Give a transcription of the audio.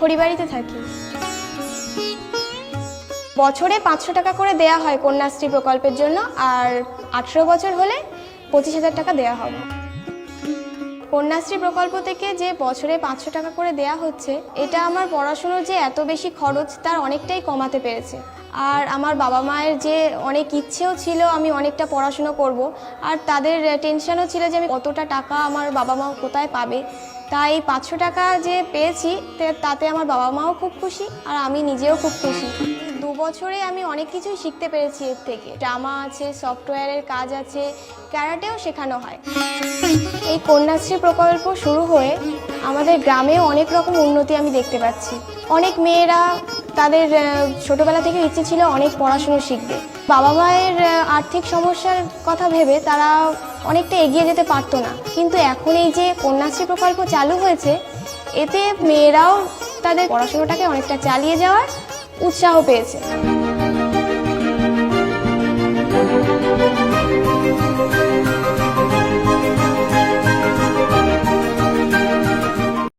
খড়িবাড়িতে থাকি। বছরে পাঁচশো টাকা করে দেয়া হয় কন্যাশ্রী প্রকল্পের জন্য আর আঠেরো বছর হলে পঁচিশ হাজার টাকা দেয়া হবে। কন্যাশ্রী প্রকল্প থেকে যে বছরে পাঁচশো টাকা করে দেয়া হচ্ছে, এটা আমার পড়াশুনোর যে এত বেশি খরচ, তার অনেকটাই কমাতে পেরেছে। আর আমার বাবা মায়ের যে অনেক ইচ্ছেও ছিল আমি অনেকটা পড়াশুনো করব, আর তাদের টেনশনও ছিল যে আমি কতটা টাকা আমার বাবা মা কোথায় পাবে তাই পাঁচশো টাকা যে পেয়েছি তাতে আমার বাবা মাও খুব খুশি আর আমি নিজেও খুব খুশি। দু বছরে আমি অনেক কিছুই শিখতে পেরেছি এর থেকে। ড্রামা আছে, সফটওয়্যারের কাজ আছে, ক্যারাটেও শেখানো হয়। এই কন্যাশ্রী প্রকল্প শুরু হয়ে আমাদের গ্রামেও অনেক রকম উন্নতি আমি দেখতে পাচ্ছি। অনেক মেয়েরা তাদের ছোটবেলা থেকে ইচ্ছে ছিল অনেক পড়াশুনো শিখবে। বাবা মায়ের, আর্থিক সমস্যার কথা ভেবে তারা অনেকটা এগিয়ে যেতে পারতো না। কিন্তু এখন এই যে কন্যাশ্রী প্রকল্প চালু হয়েছে, এতে মেয়েরাও তাদের পড়াশুনোটাকে অনেকটা চালিয়ে যাওয়ার উৎসাহ পেয়েছে।